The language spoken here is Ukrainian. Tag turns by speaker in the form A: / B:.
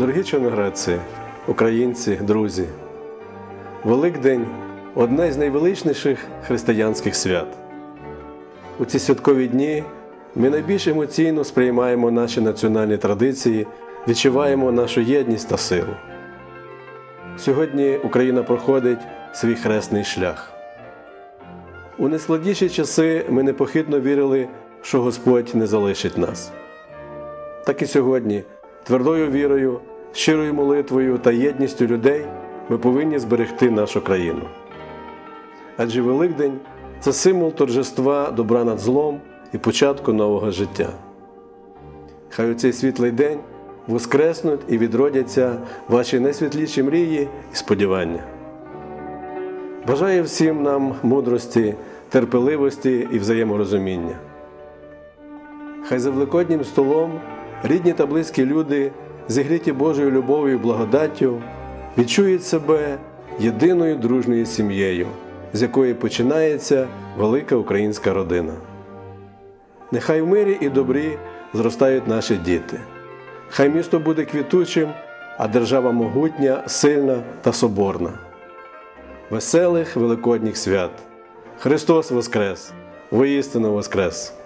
A: Дорогі чорноградці, українці, друзі, Великдень одне з найвеличніших християнських свят. У ці святкові дні ми найбільш емоційно сприймаємо наші національні традиції, відчуваємо нашу єдність та силу. Сьогодні Україна проходить свій хресний шлях. У найскладніші часи ми непохитно вірили, що Господь не залишить нас. Так і сьогодні, твердою вірою, щирою молитвою та єдністю людей ми повинні зберегти нашу країну. Адже Великдень це символ торжества добра над злом і початку нового життя. Хай у цей світлий день воскреснуть і відродяться ваші найсвітліші мрії і сподівання. Бажаю всім нам мудрості, терпеливості і взаєморозуміння. Хай за великоднім столом рідні та близькі люди, зігріті Божою любов'ю і благодаттю, відчують себе єдиною дружньою сім'єю, з якої починається велика українська родина. Нехай в мирі і добрі зростають наші діти. Хай місто буде квітучим, а держава могутня, сильна та соборна. Веселих великодніх свят! Христос Воскрес! Воістину Воскрес!